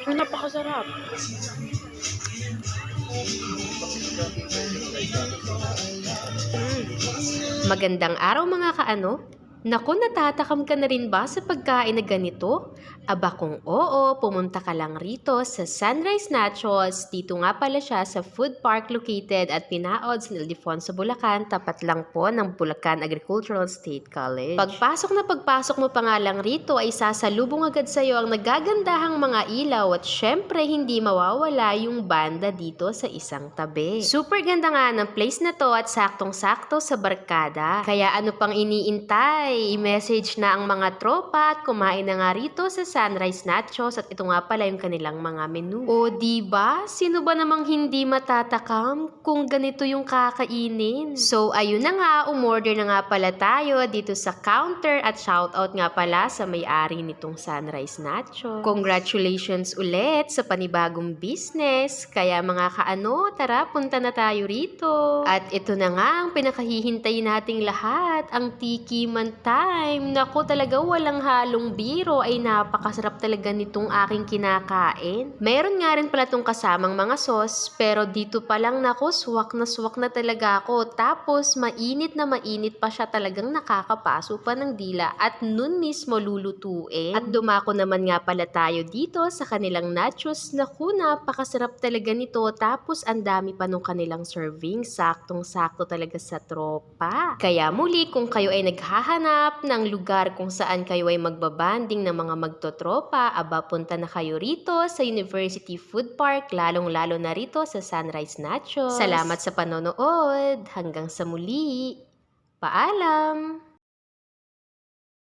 Ay, napakasarap. Mm. Magandang araw mga kaano. Naku, natatakam ka na rin ba sa pagkain na ganito? Aba kung oo, pumunta ka lang rito sa Sunrise Nachos. Dito nga pala siya sa food park located at Pinaod sa Ildefonso, Bulacan. Tapat lang po ng Bulacan Agricultural State College. Pagpasok na pagpasok mo pa nga lang rito ay sasalubong agad sa'yo ang nagagandahang mga ilaw at syempre hindi mawawala yung banda dito sa isang tabi. Super ganda nga ng place na to at saktong-sakto sa barkada. Kaya ano pang iniintay? I-message na ang mga tropa at kumain na nga rito sa Sunrise Nachos at ito nga pala yung kanilang mga menu. O ba? Sino ba namang hindi matatakam kung ganito yung kakainin? So ayun na nga, umorder na nga pala tayo dito sa counter at shoutout nga pala sa may-ari nitong Sunrise Nachos. Congratulations ulit sa panibagong business. Kaya mga kaano, tara punta na tayo rito. At ito na nga ang pinakahihintay nating lahat, ang tiki man time. Naku talaga walang halong biro ay napakasarap talaga nitong aking kinakain. Meron nga rin pala tong kasamang mga sauce pero dito pa lang naku swak na swak na talaga ako. Tapos mainit na mainit pa siya talagang nakakapaso pa ng dila at nun mismo lulutuin. At dumako naman nga pala tayo dito sa kanilang nachos. Naku napakasarap talaga nito. Tapos ang dami pa nung kanilang serving. Saktong sakto talaga sa tropa. Kaya muli kung kayo ay naghahanap ng lugar kung saan kayo ay magbabanding ng mga magtotropa, aba punta na kayo rito sa University Food Park, lalong-lalo na rito sa Sunrise Nachos. Salamat sa panonood. Hanggang sa muli. Paalam!